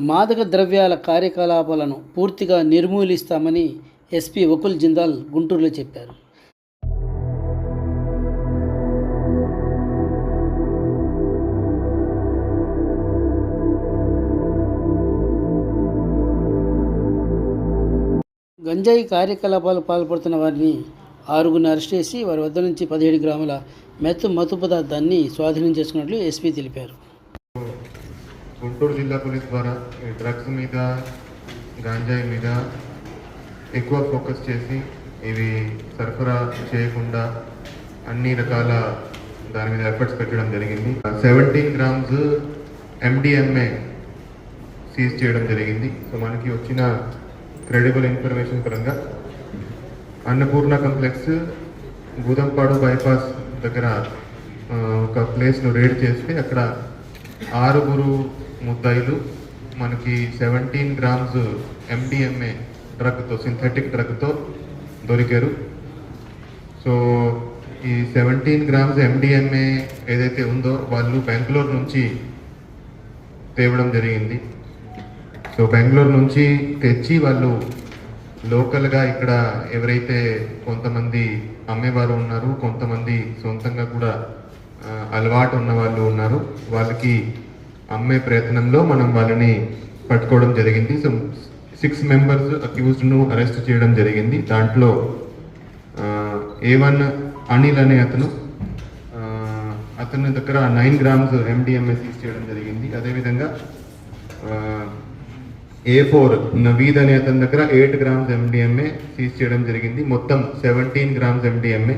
మాదక ద్రవ్యాల కార్యకలాపాలను పూర్తిగా నిర్మూలిస్తామని ఎస్పీ వకుల్ జిందాల్ గుంటూరులో చెప్పారు. గంజాయి కార్యకలాపాలు పాల్పడుతున్న వారిని ఆరుగురిని అరెస్ట్ చేసి వారి వద్ద నుంచి పదిహేడు గ్రాముల మెత్తు మత్తు పదార్థాన్ని స్వాధీనం చేసుకున్నట్లు ఎస్పీ తెలిపారు. గుంటూరు జిల్లా పోలీస్ ద్వారా ఈ డ్రగ్స్ మీద గాంజాయి మీద ఎక్కువ ఫోకస్ చేసి ఇవి సరఫరా చేయకుండా అన్ని రకాల దాని మీద ఎఫర్ట్స్ పెట్టడం జరిగింది. సెవెంటీన్ గ్రామ్స్ ఎండిఎంఏ సీజ్ చేయడం జరిగింది. సో మనకి వచ్చిన క్రెడిబుల్ ఇన్ఫర్మేషన్ పరంగా అన్నపూర్ణ కంప్లెక్స్ గూదంపాడు బైపాస్ దగ్గర ఒక ప్లేస్ను రేడ్ చేస్తే అక్కడ ఆరుగురు ముద్దాయిలు మనకి సెవెంటీన్ గ్రామ్స్ ఎండిఎంఏ డ్రగ్తో సింథటిక్ డ్రగ్తో దొరికారు. సో ఈ సెవెంటీన్ గ్రామ్స్ ఎండిఎంఏ ఏదైతే ఉందో వాళ్ళు బెంగళూరు నుంచి తేవడం జరిగింది. సో బెంగళూరు నుంచి తెచ్చి వాళ్ళు లోకల్గా ఇక్కడ ఎవరైతే కొంతమంది అమ్మేవారు ఉన్నారు కొంతమంది సొంతంగా కూడా అలవాటు ఉన్న వాళ్ళు ఉన్నారు వాళ్ళకి అమ్మే ప్రయత్నంలో మనం వాళ్ళని పట్టుకోవడం జరిగింది. సో సిక్స్ మెంబర్స్ అక్యూజ్డ్ను అరెస్ట్ చేయడం జరిగింది. దాంట్లో ఏ వన్ అనిల్ అనే అతను అతని దగ్గర నైన్ గ్రామ్స్ ఎండిఎంఏ సీజ్ చేయడం జరిగింది. అదేవిధంగా ఏ ఫోర్ నవీద్ అనే అతని దగ్గర ఎయిట్ గ్రామ్స్ ఎండిఎంఏ సీజ్ చేయడం జరిగింది. మొత్తం సెవెంటీన్ గ్రామ్స్ ఎండిఎంఏ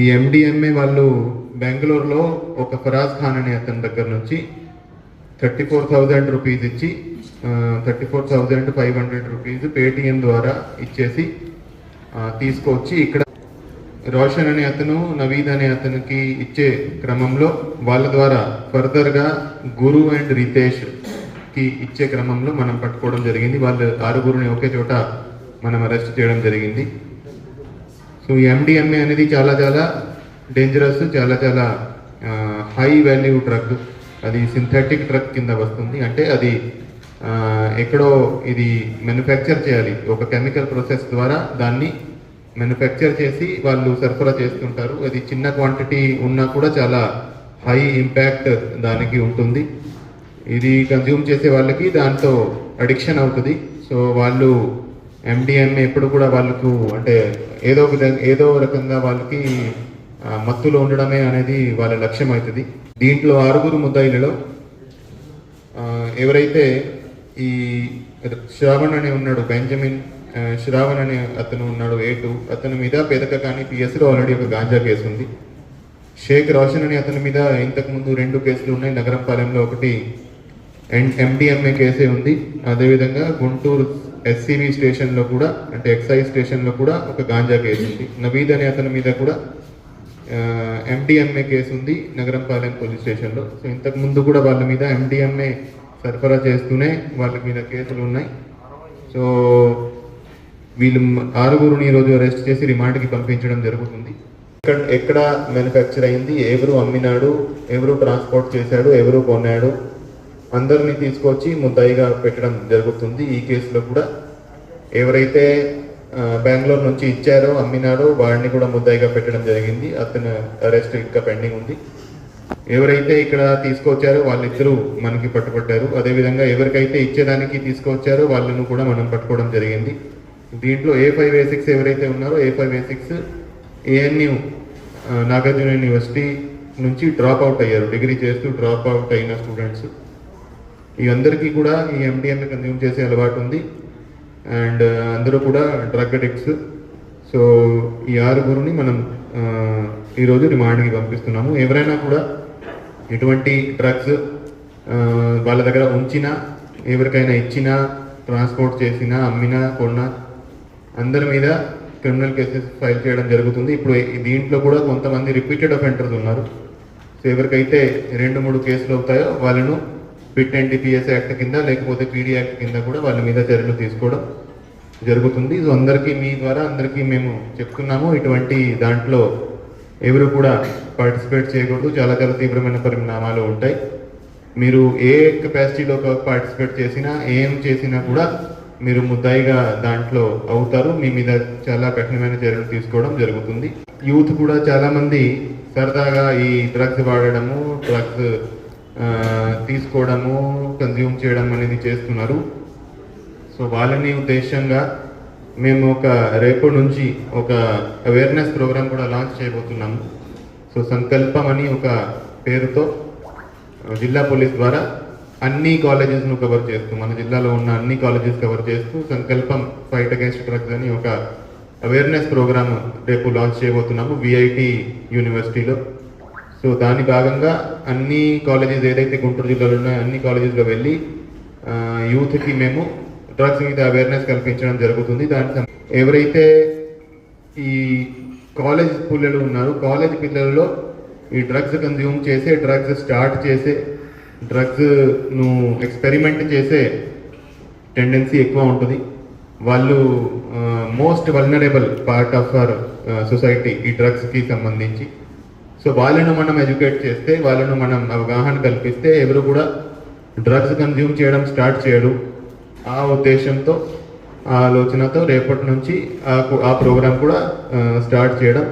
ఈ ఎండిఎంఏ వాళ్ళు బెంగళూరులో ఒక ఫరాజ్ ఖాన్ అనే అతని దగ్గర నుంచి థర్టీ ఫోర్ థౌజండ్ రూపీస్ ఇచ్చి thirty four thousand five hundred rupees Paytm ద్వారా ఇచ్చేసి తీసుకొచ్చి ఇక్కడ రోషన్ అనే అతను నవీద్ అనే అతనికి ఇచ్చే క్రమంలో వాళ్ళ ద్వారా ఫర్దర్గా గురు అండ్ రితేష్కి ఇచ్చే క్రమంలో మనం పట్టుకోవడం జరిగింది. వాళ్ళ ఆరుగురిని ఒకే చోట మనం అరెస్ట్ చేయడం జరిగింది. సో ఈ ఎండిఎంఏ అనేది చాలా చాలా డేంజరస్ చాలా చాలా హై వాల్యూ డ్రగ్ అది సింథటిక్ డ్రగ్ కింద వస్తుంది. అంటే అది ఎక్కడో ఇది మ్యానుఫ్యాక్చర్ చేయాలి. ఒక కెమికల్ ప్రాసెస్ ద్వారా దాన్ని మ్యానుఫ్యాక్చర్ చేసి వాళ్ళు సరఫరా చేస్తుంటారు. అది చిన్న క్వాంటిటీ ఉన్నా కూడా చాలా హై ఇంపాక్ట్ దానికి ఉంటుంది. ఇది కన్జ్యూమ్ చేసే వాళ్ళకి దాంతో అడిక్షన్ అవుతుంది. సో వాళ్ళు ఎండిఎంఏ ఎప్పుడు కూడా వాళ్ళకు అంటే ఏదో విధంగా ఏదో రకంగా వాళ్ళకి మత్తులో ఉండడమే అనేది వాళ్ళ లక్ష్యం అవుతుంది. దీంట్లో ఆరుగురు ముద్దాయిలలో ఎవరైతే ఈ శ్రావణ్ అనే ఉన్నాడు బెంజమిన్ శ్రావణ్ అనే అతను ఉన్నాడు ఏటు అతని మీద పెదక కానీ పిఎస్లో ఆల్రెడీ ఒక గాంజా కేసు ఉంది. షేక్ రోషన్ అనే అతని మీద ఇంతకుముందు రెండు కేసులు ఉన్నాయి. నగరంపాలెంలో ఒకటి ఎండిఎంఏ కేసే ఉంది. అదేవిధంగా గుంటూరు ఎస్సీబీ స్టేషన్లో కూడా అంటే ఎక్సైజ్ స్టేషన్లో కూడా ఒక గాంజా కేసు ఉంది. నవీద్ అనే అతని మీద కూడా ఎండిఎంఏ కేసు ఉంది నగరంపాలెం పోలీస్ స్టేషన్లో సో ఇంతకు ముందు కూడా వాళ్ళ మీద ఎండిఎంఏ సరఫరా చేస్తూనే వాళ్ళ మీద కేసులు ఉన్నాయి. సో వీళ్ళు ఆరుగురుని ఈరోజు అరెస్ట్ చేసి రిమాండ్కి పంపించడం జరుగుతుంది. ఇక్కడ ఎక్కడ మ్యానుఫ్యాక్చర్ అయింది ఎవరు అమ్మినాడు ఎవరు ట్రాన్స్పోర్ట్ చేశాడు ఎవరు కొన్నాడు అందరినీ తీసుకొచ్చి ముద్దాయిగా పెట్టడం జరుగుతుంది ఈ కేసులో కూడా. ఎవరైతే బెంగళూరు నుంచి ఇచ్చారో అమ్మినాడో వాడిని కూడా ముద్దాయిగా పెట్టడం జరిగింది. అతను అరెస్ట్ ఇంకా పెండింగ్ ఉంది. ఎవరైతే ఇక్కడ తీసుకొచ్చారో వాళ్ళిద్దరూ మనకి పట్టుబట్టారు అదేవిధంగా ఎవరికైతే ఇచ్చేదానికి తీసుకొచ్చారో వాళ్ళను కూడా మనం పట్టుకోవడం జరిగింది. దీంట్లో ఏ ఫైవ్ ఏ సిక్స్ ఎవరైతే ఉన్నారో A five A six Nagarjuna university నుంచి డ్రాప్ అవుట్ అయ్యారు. డిగ్రీ చేస్తూ డ్రాప్ అవుట్ అయిన స్టూడెంట్స్. ఈ అందరికీ కూడా ఈ ఎండిఎంఏ కన్జ్యూమ్ చేసే అలవాటు ఉంది. అండ్ uh, అందరూ కూడా డ్రగ్ అడిక్ట్స్ సో ఈ ఆరుగురిని మనం ఈరోజు రిమాండ్కి పంపిస్తున్నాము. ఎవరైనా కూడా ఎటువంటి డ్రగ్స్ వాళ్ళ దగ్గర ఉంచినా ఎవరికైనా ఇచ్చినా ట్రాన్స్పోర్ట్ చేసినా అమ్మినా కొన్నా అందరి మీద క్రిమినల్ కేసెస్ ఫైల్ చేయడం జరుగుతుంది. ఇప్పుడు దీంట్లో కూడా కొంతమంది రిపీటెడ్ అఫెండర్స్ ఉన్నారు. సో ఎవరికైతే రెండు మూడు కేసులు అవుతాయో వాళ్ళను పిట్ అండ్ డిపిఎస్ యాక్ట్ కింద లేకపోతే పీడీ యాక్ట్ కింద కూడా వాళ్ళ మీద చర్యలు తీసుకోవడం జరుగుతుంది. సో అందరికీ మీ ద్వారా అందరికీ మేము చెప్తున్నాము. ఇటువంటి దాంట్లో ఎవరు కూడా పార్టిసిపేట్ చేయకూడదు. చాలా చాలా తీవ్రమైన పరిణామాలు ఉంటాయి. మీరు ఏ కెపాసిటీలో పార్టిసిపేట్ చేసినా ఏం చేసినా కూడా మీరు ముద్దాయిగా దాంట్లో అవుతారు. మీ మీద చాలా కఠినమైన చర్యలు తీసుకోవడం జరుగుతుంది. యూత్ కూడా చాలామంది సరదాగా ఈ డ్రగ్స్ వాడడము డ్రగ్స్ తీసుకోవడము కన్జ్యూమ్ చేయడం అనేది చేస్తున్నారు. సో వాళ్ళని ఉద్దేశంగా మేము ఒక రేపటి నుంచి ఒక అవేర్నెస్ ప్రోగ్రామ్ కూడా లాంచ్ చేయబోతున్నాము. సో సంకల్పం అని ఒక పేరుతో జిల్లా పోలీస్ ద్వారా అన్ని కాలేజెస్ను కవర్ చేస్తూ మన జిల్లాలో ఉన్న అన్ని కాలేజెస్ కవర్ చేస్తూ సంకల్పం ఫైట్ అగేన్స్ట్ డ్రగ్స్ అని ఒక అవేర్నెస్ ప్రోగ్రామ్ రేపు లాంచ్ చేయబోతున్నాము. విఐటి యూనివర్సిటీలో సో దాని భాగంగా అన్ని కాలేజెస్ ఏదైతే గుంటూరు జిల్లాలో ఉన్నాయో అన్ని కాలేజెస్లో వెళ్ళి యూత్కి మేము డ్రగ్స్ మీద అవేర్నెస్ కల్పించడం జరుగుతుంది. దాని ఎవరైతే ఈ కాలేజ్ పిల్లలు ఉన్నారు కాలేజ్ పిల్లలలో ఈ డ్రగ్స్ కన్జ్యూమ్ చేసే డ్రగ్స్ స్టార్ట్ చేసే డ్రగ్స్ను ఎక్స్పెరిమెంట్ చేసే టెండెన్సీ ఎక్కువ ఉంటుంది. వాళ్ళు most vulnerable part of our society ఈ డ్రగ్స్కి సంబంధించి. సో వాళ్ళను మనం ఎడ్యుకేట్ చేస్తే వాళ్ళను మనం అవగాహన కల్పిస్తే ఎవరు కూడా డ్రగ్స్ కన్జ్యూమ్ చేయడం స్టార్ట్ చేయరు. ఆ ఉద్దేశంతో ఆ ఆలోచనతో రేపటి నుంచి ఆ ప్రోగ్రామ్ కూడా స్టార్ట్ చేయడం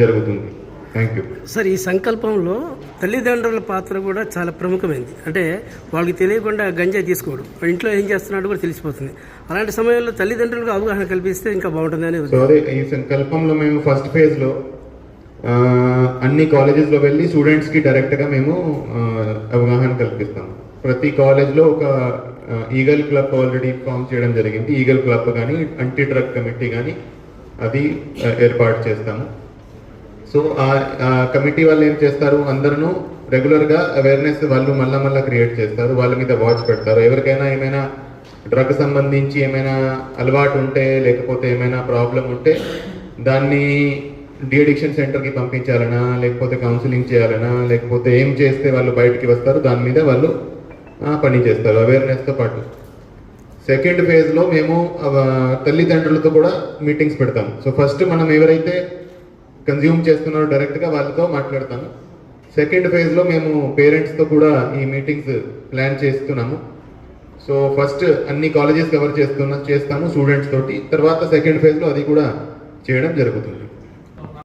జరుగుతుంది. Thank you. సార్ ఈ సంకల్పంలో తల్లిదండ్రుల పాత్ర కూడా చాలా ప్రముఖమైంది. అంటే వాళ్ళకి తెలియకుండా గంజాయి తీసుకోవడం వాడు ఇంట్లో ఏం చేస్తున్నాడో కూడా తెలిసిపోతుంది. అలాంటి సమయంలో తల్లిదండ్రులకు అవగాహన కల్పిస్తే ఇంకా బాగుంటుంది అని సో అదే ఈ సంకల్పంలో మేము ఫస్ట్ ఫేజ్లో అన్ని కాలేజెస్లో వెళ్ళి స్టూడెంట్స్కి డైరెక్ట్గా మేము అవగాహన కల్పిస్తాం. ప్రతి కాలేజ్లో ఒక ఈగల్ క్లబ్ ఆల్రెడీ ఫామ్ చేయడం జరిగింది. ఈగల్ క్లబ్ కానీ అంటీ డ్రగ్ కమిటీ కానీ అది ఏర్పాటు చేస్తాము. సో ఆ కమిటీ వాళ్ళు ఏం చేస్తారు? అందరూ రెగ్యులర్గా అవేర్నెస్ వాళ్ళు మళ్ళా మళ్ళీ క్రియేట్ చేస్తారు. వాళ్ళ మీద వాచ్ పెడతారు. ఎవరికైనా ఏమైనా డ్రగ్ సంబంధించి ఏమైనా అలవాటు ఉంటే లేకపోతే ఏమైనా ప్రాబ్లం ఉంటే దాన్ని డిఅడిక్షన్ సెంటర్కి పంపించాలనా లేకపోతే కౌన్సిలింగ్ చేయాలనా లేకపోతే ఏం చేస్తే వాళ్ళు బయటికి వస్తారు దాని మీద వాళ్ళు పని చేస్తారు అవేర్నెస్తో పాటు. సెకండ్ ఫేజ్లో మేము తల్లిదండ్రులతో కూడా మీటింగ్స్ పెడతాం. సో ఫస్ట్ మనం ఎవరైతే కన్జ్యూమ్ చేస్తున్నారో డైరెక్ట్గా వాళ్ళతో మాట్లాడతాము. సెకండ్ ఫేజ్లో మేము పేరెంట్స్తో కూడా ఈ మీటింగ్స్ ప్లాన్ చేస్తున్నాము. సో ఫస్ట్ అన్ని కాలేజెస్ కవర్ చేస్తున్నా చేస్తాము స్టూడెంట్స్ తోటి. తర్వాత సెకండ్ ఫేజ్లో అది కూడా చేయడం జరుగుతుంది.